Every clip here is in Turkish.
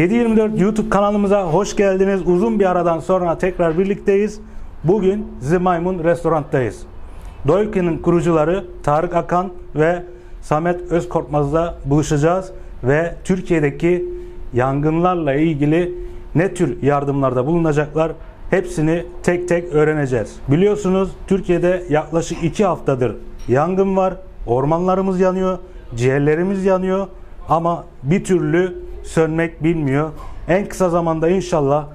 724 YouTube kanalımıza hoş geldiniz. Uzun bir aradan sonra tekrar birlikteyiz. Bugün The Maymun Restorant'tayız. Doykin'in kurucuları Tarık Akan ve Samet Özkorkmaz'la buluşacağız ve Türkiye'deki yangınlarla ilgili ne tür yardımlarda bulunacaklar hepsini tek tek öğreneceğiz. Biliyorsunuz Türkiye'de yaklaşık 2 haftadır yangın var. Ormanlarımız yanıyor, ciğerlerimiz yanıyor ama bir türlü sönmek bilmiyor. En kısa zamanda inşallah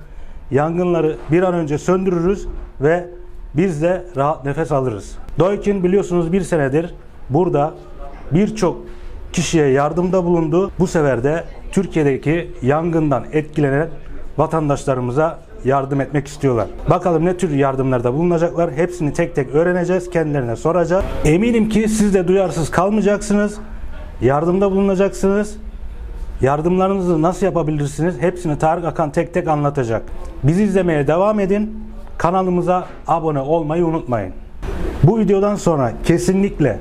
yangınları bir an önce söndürürüz ve biz de rahat nefes alırız. Doykin biliyorsunuz bir senedir burada birçok kişiye yardımda bulundu. Bu sefer de Türkiye'deki yangından etkilenen vatandaşlarımıza yardım etmek istiyorlar. Bakalım ne tür yardımlarda bulunacaklar. Hepsini tek tek öğreneceğiz. Kendilerine soracağız. Eminim ki siz de duyarsız kalmayacaksınız. Yardımda bulunacaksınız. Yardımlarınızı nasıl yapabilirsiniz? Hepsini Tarık Akan tek tek anlatacak. Bizi izlemeye devam edin. Kanalımıza abone olmayı unutmayın. Bu videodan sonra kesinlikle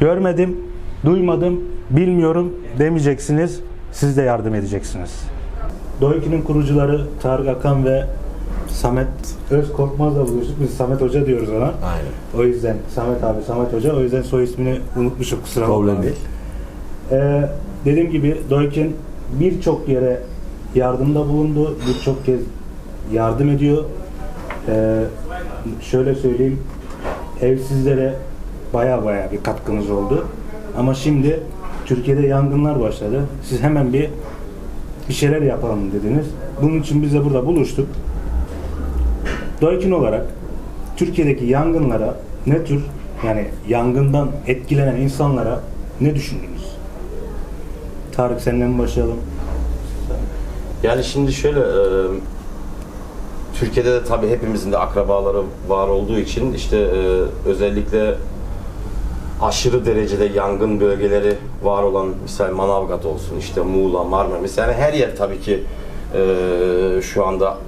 görmedim, duymadım, bilmiyorum demeyeceksiniz. Siz de yardım edeceksiniz. Doyki'nin kurucuları Tarık Akan ve Samet Özkorkmaz'la buluştuk. Biz Samet Hoca diyoruz ona. Aynen. O yüzden Samet abi, Samet Hoca. O yüzden soy ismini unutmuşum kusura Problem bakmayın. değil. Ee, dediğim gibi Doykin birçok yere yardımda bulundu. Birçok kez yardım ediyor. Ee, şöyle söyleyeyim. Evsizlere baya baya bir katkınız oldu. Ama şimdi Türkiye'de yangınlar başladı. Siz hemen bir bir şeyler yapalım dediniz. Bunun için biz de burada buluştuk. Doykin olarak Türkiye'deki yangınlara ne tür yani yangından etkilenen insanlara ne düşündünüz? Tarık senden başlayalım? Yani şimdi şöyle e, Türkiye'de de tabii hepimizin de akrabaları var olduğu için işte e, özellikle aşırı derecede yangın bölgeleri var olan misal Manavgat olsun işte Muğla, Marmaris yani her yer tabii ki e, şu anda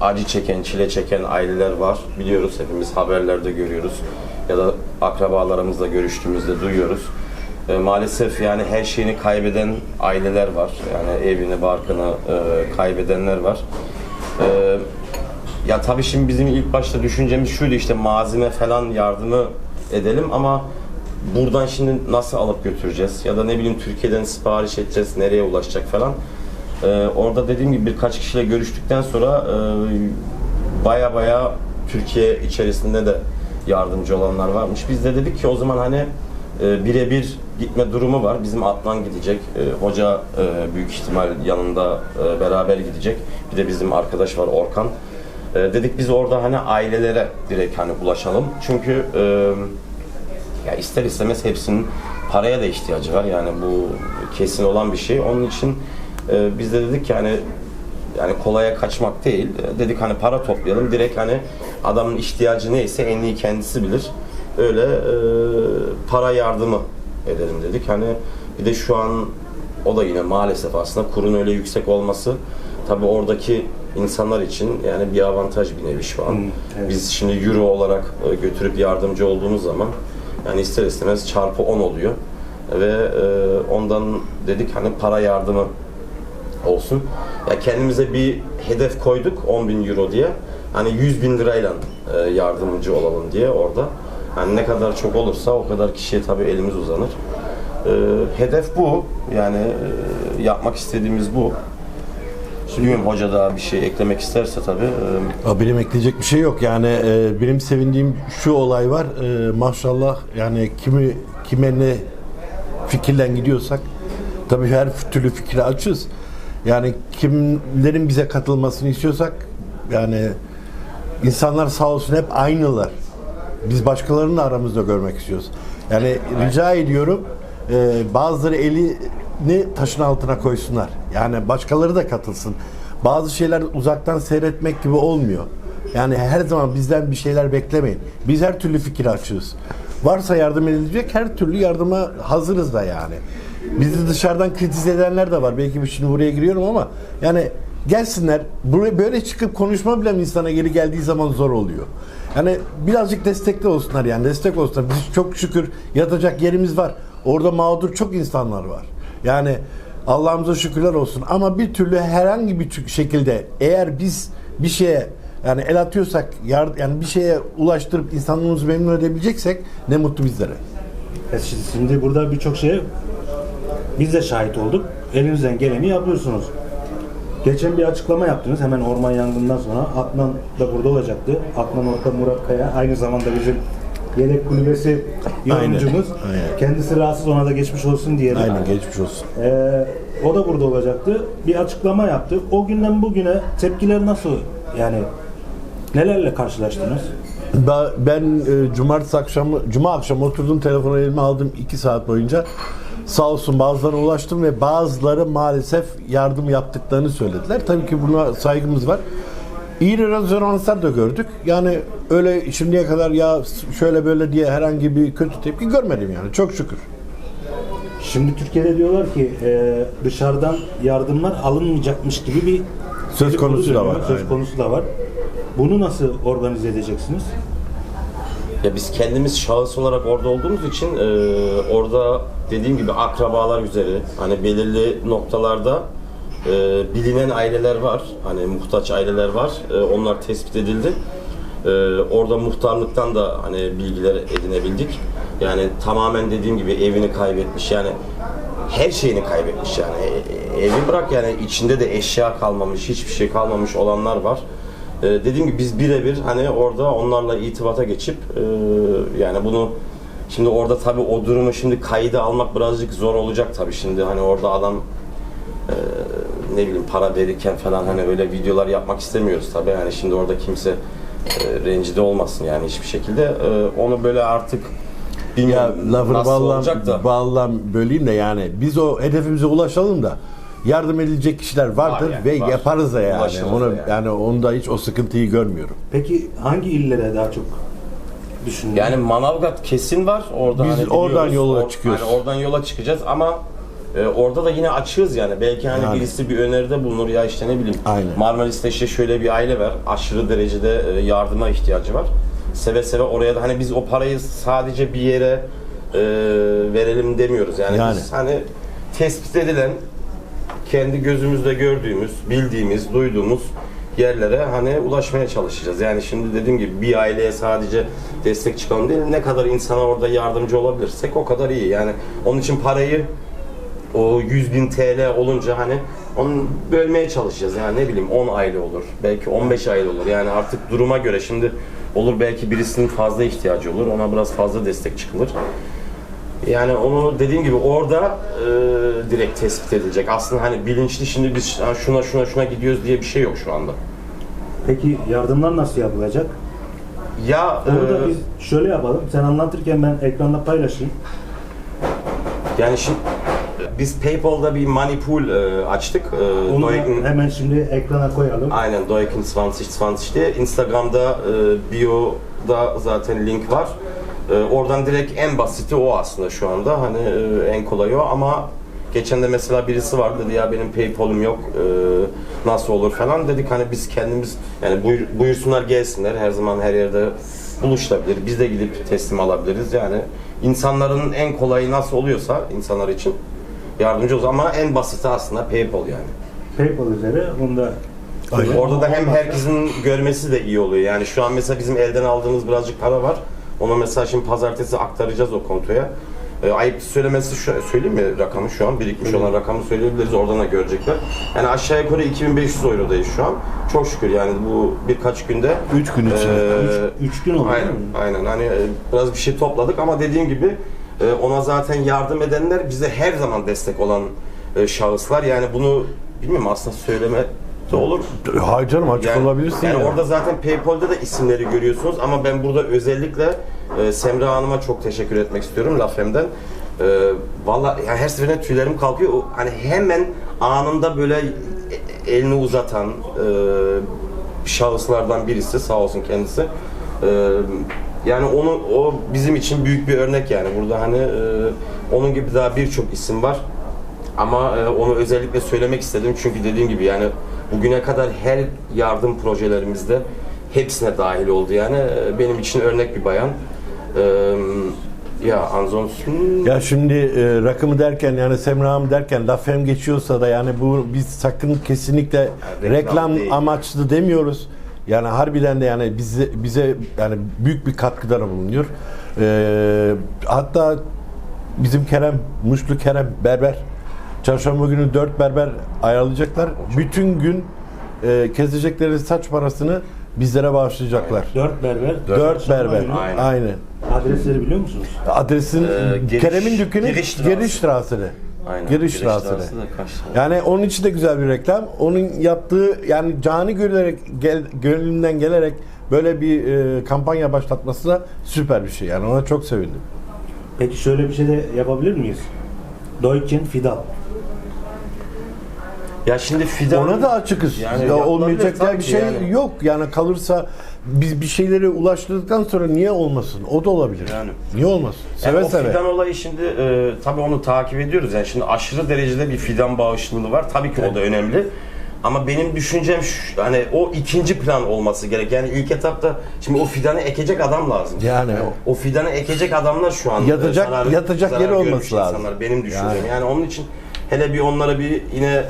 acı çeken, çile çeken aileler var. Biliyoruz hepimiz haberlerde görüyoruz ya da akrabalarımızla görüştüğümüzde duyuyoruz. E, maalesef yani her şeyini kaybeden aileler var. Yani evini, barkını e, kaybedenler var. E, ya tabii şimdi bizim ilk başta düşüncemiz şuydu işte malzeme falan yardımı edelim ama buradan şimdi nasıl alıp götüreceğiz ya da ne bileyim Türkiye'den sipariş edeceğiz nereye ulaşacak falan. Ee, orada dediğim gibi birkaç kişiyle görüştükten sonra e, baya baya Türkiye içerisinde de yardımcı olanlar varmış. Biz de dedik ki o zaman hani e, birebir gitme durumu var. Bizim Adnan gidecek. E, hoca e, büyük ihtimal yanında e, beraber gidecek. Bir de bizim arkadaş var Orkan. E, dedik biz orada hani ailelere direkt hani ulaşalım. Çünkü e, ya ister istemez hepsinin paraya da ihtiyacı var. Yani bu kesin olan bir şey. Onun için e, biz de dedik ki hani yani kolaya kaçmak değil. Dedik hani para toplayalım. Direkt hani adamın ihtiyacı neyse en iyi kendisi bilir. Öyle e, para yardımı edelim dedik. Hani bir de şu an o da yine maalesef aslında kurun öyle yüksek olması tabii oradaki insanlar için yani bir avantaj bir nevi şu an. Hı, evet. Biz şimdi euro olarak e, götürüp yardımcı olduğumuz zaman yani ister istemez çarpı 10 oluyor ve e, ondan dedik hani para yardımı olsun. Ya kendimize bir hedef koyduk 10 bin euro diye. Hani 100 bin lirayla e, yardımcı olalım diye orada. Yani ne kadar çok olursa o kadar kişiye tabii elimiz uzanır. E, hedef bu. Yani e, yapmak istediğimiz bu. Bilmiyorum hoca daha bir şey eklemek isterse tabii. e, Ya Benim ekleyecek bir şey yok. Yani e, benim sevindiğim şu olay var. E, maşallah yani kimi kime ne fikirle gidiyorsak tabii her türlü fikri açız. Yani kimlerin bize katılmasını istiyorsak yani insanlar sağ olsun hep aynılar. Biz başkalarını da aramızda görmek istiyoruz. Yani rica ediyorum e, bazıları elini taşın altına koysunlar. Yani başkaları da katılsın. Bazı şeyler uzaktan seyretmek gibi olmuyor. Yani her zaman bizden bir şeyler beklemeyin. Biz her türlü fikir açığız. Varsa yardım edilecek her türlü yardıma hazırız da yani. Bizi dışarıdan kritize edenler de var. Belki şimdi buraya giriyorum ama yani gelsinler. Buraya böyle çıkıp konuşma bile insana geri geldiği zaman zor oluyor. Yani birazcık destekli olsunlar yani destek olsunlar. Biz çok şükür yatacak yerimiz var. Orada mağdur çok insanlar var. Yani Allah'ımıza şükürler olsun. Ama bir türlü herhangi bir şekilde eğer biz bir şeye yani el atıyorsak yani bir şeye ulaştırıp insanlığımızı memnun edebileceksek ne mutlu bizlere. E şi- Şimdi burada birçok şeye biz de şahit olduk. Elinizden geleni yapıyorsunuz. Geçen bir açıklama yaptınız hemen orman yangından sonra. Adnan da burada olacaktı. Adnan Orta Murat Kaya aynı zamanda bizim yedek kulübesi yorumcumuz. aynen. Kendisi rahatsız ona da geçmiş olsun diyelim. Aynen geçmiş olsun. Ee, o da burada olacaktı. Bir açıklama yaptı. O günden bugüne tepkiler nasıl? Yani nelerle karşılaştınız? Ben, ben e, cumartesi akşamı, cuma akşamı oturdum telefonu elime aldım 2 saat boyunca. Sağ olsun bazılarına ulaştım ve bazıları maalesef yardım yaptıklarını söylediler. Tabii ki buna saygımız var. İyi rezonanslar da gördük. Yani öyle şimdiye kadar ya şöyle böyle diye herhangi bir kötü tepki görmedim yani çok şükür. Şimdi Türkiye'de diyorlar ki e, dışarıdan yardımlar alınmayacakmış gibi bir Söz konusu da var, Söz aynen. konusu da var. Bunu nasıl organize edeceksiniz? Ya biz kendimiz şahıs olarak orada olduğumuz için e, orada dediğim gibi akrabalar üzeri hani belirli noktalarda e, bilinen aileler var. Hani muhtaç aileler var. E, onlar tespit edildi. E, orada muhtarlıktan da hani bilgiler edinebildik. Yani tamamen dediğim gibi evini kaybetmiş yani her şeyini kaybetmiş yani. E- e- evi bırak yani içinde de eşya kalmamış, hiçbir şey kalmamış olanlar var. Ee, dediğim gibi biz birebir hani orada onlarla itibata geçip e, yani bunu şimdi orada tabii o durumu şimdi kayda almak birazcık zor olacak tabii şimdi hani orada adam e, ne bileyim para verirken falan hani öyle videolar yapmak istemiyoruz tabii yani şimdi orada kimse e, rencide olmasın yani hiçbir şekilde E, onu böyle artık Ya bilmiyorum lafını nasıl bağlam, olacak da bağlam böleyim de yani biz o hedefimize ulaşalım da yardım edilecek kişiler vardır Var yani, ve var. yaparız da yani. Ulaşırız Onu da yani. yani onda hiç o sıkıntıyı görmüyorum. Peki hangi illere daha çok düşünüyorsunuz? Yani Manavgat kesin var. Orada Biz hani oradan biliyoruz. yola Or- çıkıyoruz. hani oradan yola çıkacağız ama e, orada da yine açığız yani. Belki hani Yani. birisi bir öneride bulunur ya işte ne bileyim. Aynen. Marmaris'te işte şöyle bir aile var. Aşırı derecede e, yardıma ihtiyacı var. Seve seve oraya da hani biz o parayı sadece bir yere e, verelim demiyoruz. Yani, Yani. biz hani tespit edilen kendi gözümüzde gördüğümüz, bildiğimiz, duyduğumuz yerlere hani ulaşmaya çalışacağız. Yani şimdi dediğim gibi bir aileye sadece destek çıkalım değil, ne kadar insana orada yardımcı olabilirsek o kadar iyi. Yani onun için parayı o 100 bin TL olunca hani onu bölmeye çalışacağız. Yani ne bileyim 10 aile olur, belki 15 aile olur. Yani artık duruma göre şimdi olur belki birisinin fazla ihtiyacı olur, ona biraz fazla destek çıkılır. Yani onu dediğim gibi orada e, direkt tespit edilecek. Aslında hani bilinçli şimdi biz "Ha, şuna şuna şuna gidiyoruz diye bir şey yok şu anda. Peki yardımlar nasıl yapılacak? Ya Burada e, biz şöyle yapalım. Sen anlatırken ben ekranda paylaşayım. yani şimdi biz PayPal'da bir money pool e, açtık. E, Onu da hemen şimdi ekrana koyalım. Aynen Doikin 2020 diye. Instagram'da e, bio'da zaten link var. E, oradan direkt en basiti o aslında şu anda. Hani e, en kolay o ama geçen de mesela birisi vardı dedi ya benim PayPal'im yok. e, nasıl olur falan dedik hani biz kendimiz yani buyur, buyursunlar gelsinler her zaman her yerde buluşulabilir. Biz de gidip teslim alabiliriz. Yani insanların en kolayı nasıl oluyorsa insanlar için yardımcı olsun ama en basiti aslında PayPal yani. PayPal üzere bunu da Aynen. Orada da hem herkesin görmesi de iyi oluyor. Yani şu an mesela bizim elden aldığımız birazcık para var. Onu mesela şimdi pazartesi aktaracağız o kontoya. E, ayıp söylemesi şu, söyleyeyim mi rakamı şu an birikmiş olan rakamı söyleyebiliriz oradan da görecekler. Yani aşağı yukarı 2500 eurodayız şu an. Çok şükür yani bu birkaç günde. 3 gün Üç- üç gün oldu Aynen, değil mi? aynen. Hani e, biraz bir şey topladık ama dediğim gibi e, ona zaten yardım edenler bize her zaman destek olan e, şahıslar. Yani bunu bilmiyorum aslında söyleme de olur. Hayır canım açık Yani, olabilirsin yani ya. orada zaten PayPal'de de isimleri görüyorsunuz ama ben burada özellikle e, Semra Hanım'a çok teşekkür etmek istiyorum Lafem'den. E, Valla yani her seferinde tüylerim kalkıyor. O, hani hemen anında böyle e- elini uzatan e, şahıslardan birisi sağ olsun kendisi. E, yani onu o bizim için büyük bir örnek yani. Burada hani e, onun gibi daha birçok isim var. Ama e, onu özellikle söylemek istedim çünkü dediğim gibi yani bugüne kadar her yardım projelerimizde hepsine dahil oldu yani E, benim için örnek bir bayan. E, Ya Anzons'un Ya şimdi e, rakımı derken yani Semra'm derken laf hem geçiyorsa da yani bu biz sakın kesinlikle reklam reklam değil. amaçlı demiyoruz. Yani harbiden de yani bize bize yani büyük bir katkıda bulunuyor. E, hatta bizim Kerem, Muşlu Kerem berber çarşamba günü dört berber ayarlayacaklar. Bütün gün e, kesecekleri saç parasını bizlere bağışlayacaklar. Dört berber. Dört Çarşamba berber. Aynen. Aynen. Adresleri biliyor musunuz? Adresin Ee, giriş- Kerem'in dükkanı giriş giriş, trası. trasede. Aynen. Giriş Giriş tane? Yani onun için de güzel bir reklam. Onun yaptığı yani cani görülerek gel, gönlünden gelerek böyle bir e, kampanya başlatması da süper bir şey. Yani ona çok sevindim. Peki şöyle bir şey de yapabilir miyiz? Deutschen Fidal. Ya şimdi Fidan Ona da açıkız. Yani ya olmayacak diye bir şey yani. yok. Yani kalırsa biz bir şeyleri ulaştırdıktan sonra niye olmasın? O da olabilir. Yani. Niye olmasın? Yani Seve o seve. fidan olayı şimdi e, tabii onu takip ediyoruz. Yani şimdi aşırı derecede bir fidan bağışlılığı var. Tabii ki o da önemli. Ama benim düşüncem şu, hani o ikinci plan olması gerek. Yani ilk etapta şimdi o fidanı ekecek adam lazım. Yani o fidanı ekecek adamlar şu an Yatacak- e, zarar- yatacak zarar yeri olması lazım. insanlar benim düşüncem. Yani. Yani. onun için hele bir onlara bir yine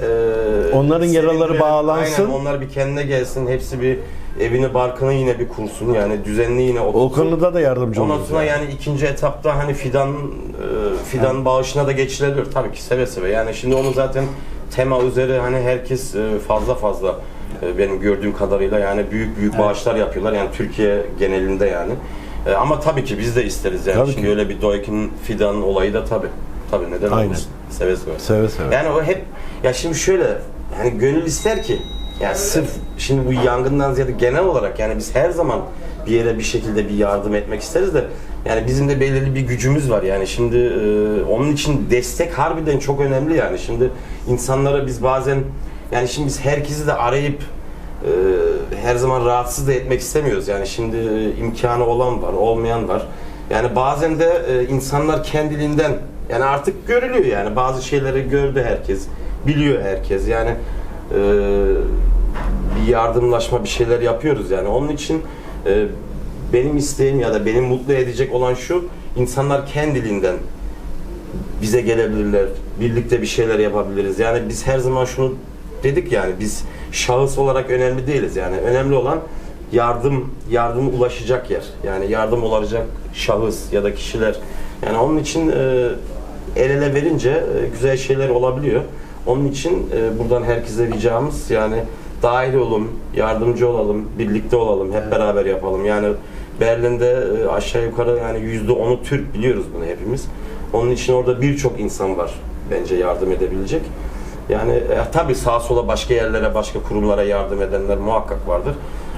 e, Onların yaraları bağlansın. Aynen onlar bir kendine gelsin. Hepsi bir evini barkını yine bir kursun. Yani düzenli yine o otursun. konuda da yardımcı Ondan oluruz. sonra yani. ikinci etapta hani fidan e, fidan bağışına da geçilebilir tabii ki seve seve. Yani şimdi onu zaten tema üzeri hani herkes e, fazla fazla e, benim gördüğüm kadarıyla yani büyük büyük bağışlar yapıyorlar yani Türkiye genelinde yani. E, ama tabii ki biz de isteriz yani. Tabii şimdi ki. öyle bir Doykin fidan olayı da tabii. Tabii neden Aynen. olmasın? Seve seve. Seve seve. Yani o hep ya şimdi şöyle yani gönül ister ki yani sırf şimdi bu yangından ziyade genel olarak yani biz her zaman bir yere bir şekilde bir yardım etmek isteriz de yani bizim de belirli bir gücümüz var yani şimdi e, onun için destek harbiden çok önemli yani şimdi insanlara biz bazen yani şimdi biz herkesi de arayıp e, her zaman rahatsız da etmek istemiyoruz yani şimdi e, imkanı olan var olmayan var yani bazen de e, insanlar kendiliğinden yani artık görülüyor yani bazı şeyleri gördü herkes biliyor herkes yani e, bir yardımlaşma bir şeyler yapıyoruz yani onun için e, benim isteğim ya da beni mutlu edecek olan şu insanlar kendiliğinden bize gelebilirler. Birlikte bir şeyler yapabiliriz. Yani biz her zaman şunu dedik yani biz şahıs olarak önemli değiliz. Yani önemli olan yardım yardım ulaşacak yer. Yani yardım olacak şahıs ya da kişiler. Yani onun için e, el ele verince e, güzel şeyler olabiliyor. Onun için e, buradan herkese ricamız yani dahil olun, yardımcı olalım, birlikte olalım, hep beraber yapalım. Yani Berlin'de e, aşağı yukarı yani yüzde onu Türk biliyoruz bunu hepimiz. Onun için orada birçok insan var bence yardım edebilecek. Yani e, tabii sağa sola başka yerlere, başka kurumlara yardım edenler muhakkak vardır.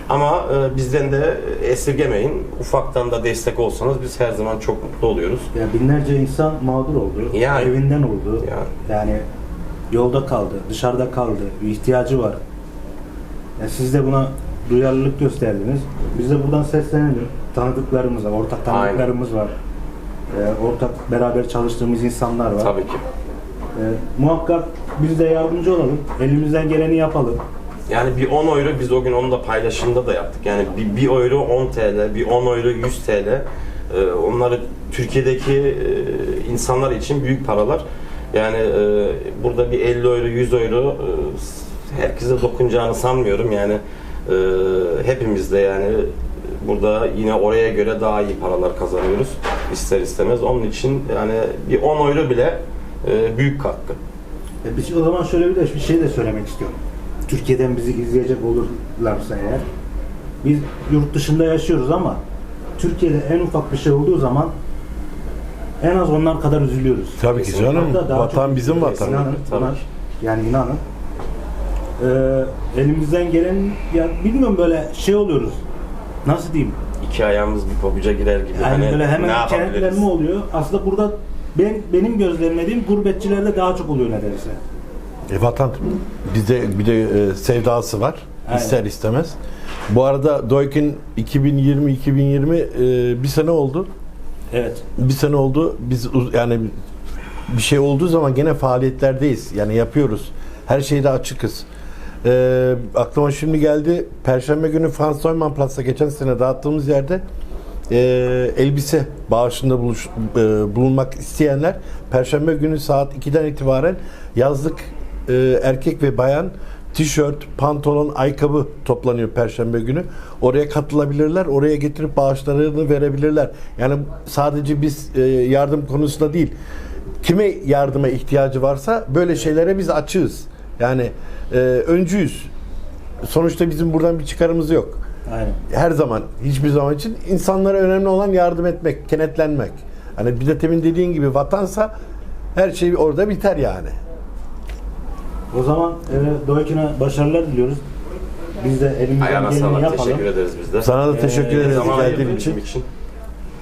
Ama e, bizden de esirgemeyin. Ufaktan da destek olsanız biz her zaman çok mutlu oluyoruz. Yani binlerce insan mağdur oldu. Yani. Evinden oldu. Yani. Yani yolda kaldı, dışarıda kaldı. Bir ihtiyacı var. Yani siz de buna duyarlılık gösterdiniz. Biz de buradan seslenelim. Tanıdıklarımız var, ortak tanıdıklarımız var. Ee, ortak beraber çalıştığımız insanlar var. Tabii ki. Ee, muhakkak biz de yardımcı olalım. Elimizden geleni yapalım. Yani bir 10 euro biz o gün onu da paylaşımda da yaptık. Yani bir, bir euro 10 TL, bir 10 euro 100 TL. Ee, onları Türkiye'deki e, insanlar için büyük paralar. Yani e, burada bir 50 euro, 100 euro e, herkese dokunacağını sanmıyorum. Yani e, hepimiz de yani burada yine oraya göre daha iyi paralar kazanıyoruz ister istemez. Onun için yani bir 10 euro bile e, büyük katkı. E biz o zaman şöyle bir de bir şey de söylemek istiyorum. Türkiye'den bizi izleyecek olurlarsa eğer biz yurt dışında yaşıyoruz ama Türkiye'de en ufak bir şey olduğu zaman en az onlar kadar üzülüyoruz. Tabii ki canım. Hatta daha Vatan bizim vatan. İnanın, yani inanın. Ee, elimizden gelen ya bilmiyorum böyle şey oluyoruz. Nasıl diyeyim? İki ayağımız bir pabuca girer gibi. Yani Hani böyle ne hemen kenetlenme oluyor. Aslında burada ben benim gözlemlediğim gurbetçilerde daha çok oluyor nedense. E, vatan bize bir de e, sevdası var. Aynen. İster istemez. Bu arada Doykin 2020 2020 e, bir sene oldu. Evet. Bir sene oldu. Biz yani bir şey olduğu zaman gene faaliyetlerdeyiz. Yani yapıyoruz. Her şeyde açıkız. E, aklıma şimdi geldi. Perşembe günü Franz Neumann Platz'ta geçen sene dağıttığımız yerde e, elbise bağışında buluş, e, bulunmak isteyenler Perşembe günü saat 2'den itibaren yazlık e, erkek ve bayan tişört, pantolon, ayakkabı toplanıyor Perşembe günü. Oraya katılabilirler. Oraya getirip bağışlarını verebilirler. Yani sadece biz e, yardım konusunda değil. Kime yardıma ihtiyacı varsa böyle şeylere biz açığız. Yani e, öncüyüz. Sonuçta bizim buradan bir çıkarımız yok. Aynen. Her zaman, hiçbir zaman için insanlara önemli olan yardım etmek, kenetlenmek. Hani bir de temin dediğin gibi vatansa her şey orada biter yani. O zaman e, Doykin'e başarılar diliyoruz. Biz de elimizden Ayağına geleni sağlık. yapalım. Teşekkür ederiz biz de. Sana da teşekkür Ee, ederiz Zaman geldiğin ayırdın için. için.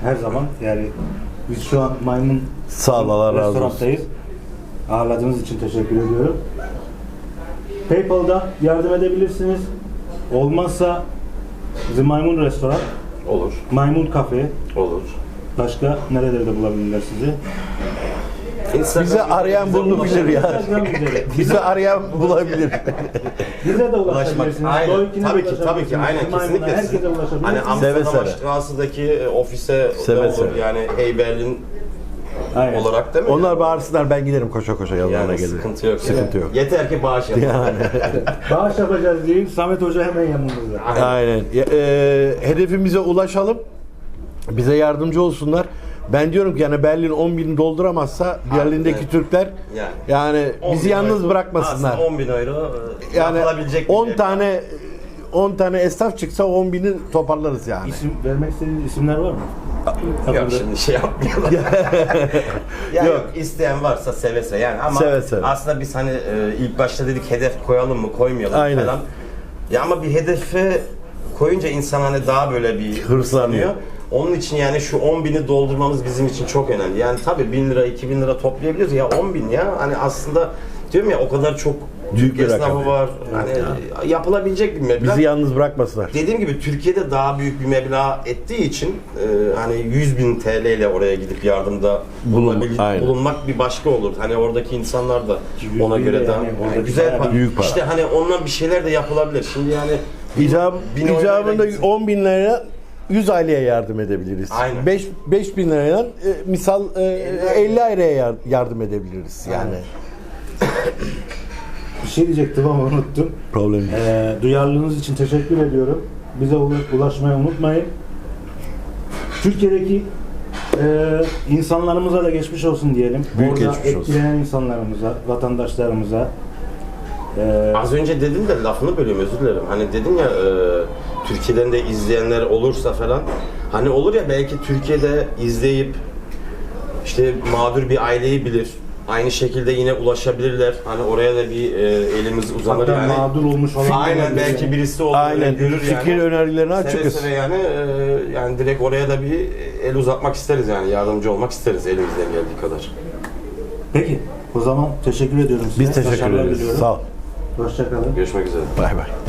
Her zaman yani biz şu an Maymun Sağ ol, Allah razı olsun. restoranttayız. Ağırladığınız için teşekkür ediyorum. PayPal'dan yardım edebilirsiniz. Olmazsa The Maymun Restoran, Olur. Maymun Kafe, Olur. başka nerelerde bulabilirler sizi? Instagram Bizi arayan bize bulabilir ya. Bizi arayan bulabilir. Bize de ulaşabilirsiniz. Aynen. Tabii ki, tabii ki. Aynen, kesinlikle. Herkese Hani ulaşabilirsiniz. Seve Amsterdam. Aşkınası'daki e, ofise Seve seve. Yani Hey Berlin Aynen. olarak değil mi? Onlar bağırsınlar ben giderim koşa koşa yanlarına yani gelirim. sıkıntı yok. Sıkıntı yok. Yeter ki bağış yapın. Bağış yapacağız diyeyim. Samet Hoca hemen yanımızda. Aynen. Ya, e, hedefimize ulaşalım. Bize yardımcı olsunlar. Ben diyorum ki yani Berlin 10 bin dolduramazsa Berlin'deki evet. Türkler Yani. yani 10 bizi yalnız euro- bırakmasınlar. Aslında 10 bin euro e, Yani yapılabilecek bir 10 şey. tane 10 tane esnaf çıksa 10 bini toparlarız yani. İsim vermek istediğiniz isimler var mı? Yok şimdi şey yapmayalım. ya Yok. yok. isteyen varsa seve seve yani ama Seve seve. aslında biz hani e, ilk başta dedik hedef koyalım mı koymayalım Aynen. falan. Ya ama bir hedefe koyunca insan hani daha böyle bir Hırslanıyor. Onun için yani şu 10 bini doldurmamız bizim için çok önemli. Yani tabii 1000 lira 2000 lira toplayabiliriz ya 10 bin ya hani aslında diyorum ya o kadar çok Büyük bir esnafı rakam. var. Hani yapılabilecek bir meblağ. Bizi yalnız bırakmasınlar. Dediğim gibi Türkiye'de daha büyük bir meblağ ettiği için e, hani 100 bin TL ile oraya gidip yardımda Bulun- bulunabil- bulunmak bir başka olur. Hani oradaki insanlar da 100 ona göre daha yani yani güzel para. büyük para. İşte hani ondan bir şeyler de yapılabilir. Şimdi yani İcab, bin icabında gitsin. 10 bin liraya 100 aileye yardım edebiliriz. Aynen. 5, 5 bin liraya e, misal e, 50 aileye yar- yardım edebiliriz yani. Aynen. Bir şey diyecektim ama unuttum. Problem değil. Ee, duyarlılığınız için teşekkür ediyorum. Bize ula- ulaşmayı unutmayın. Türkiye'deki e, insanlarımıza da geçmiş olsun diyelim. Büyük Orada geçmiş olsun. etkilenen insanlarımıza, vatandaşlarımıza. E, az önce dedin de lafını bölüyorum özür dilerim. Hani dedin ya e, Türkiye'den de izleyenler olursa falan. Hani olur ya belki Türkiye'de izleyip işte mağdur bir aileyi bilir. Aynı şekilde yine ulaşabilirler. Hani oraya da bir e, elimiz uzanır hatta yani. mağdur olmuş olan Aynen belki birisi olur Aynen. görür Fikir yani. önerilerine Seve açıkız. seve yani e, yani direkt oraya da bir el uzatmak isteriz yani yardımcı olmak isteriz elimizden geldiği kadar. Peki. O zaman teşekkür ediyorum size. Biz teşekkür Başarılar ederiz. diliyorum. Sağ ol. Hoşçakalın. Görüşmek üzere. Bay bay.